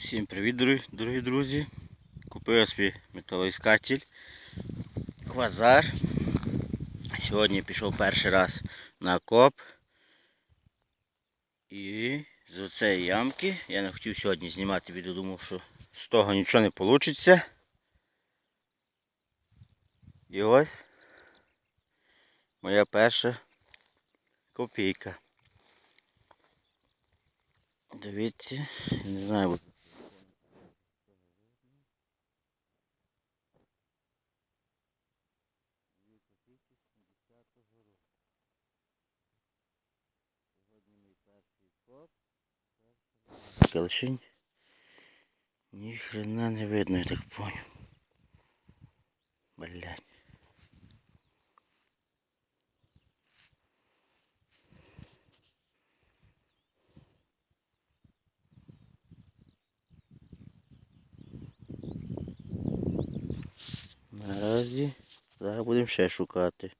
Всім привіт, дорогі, друзі. Купив свій металоіскатель Квазар. Сьогодні пішов перший раз на коп. І з оцеї ямки я не хотів сьогодні знімати відео, думав, що з того нічого не вийде. І ось моя перша копійка. Дивіться, не знаю. Калшинь. Ні хрена не видно, я так понял. Блять. Наразі зараз будемо ще шукати.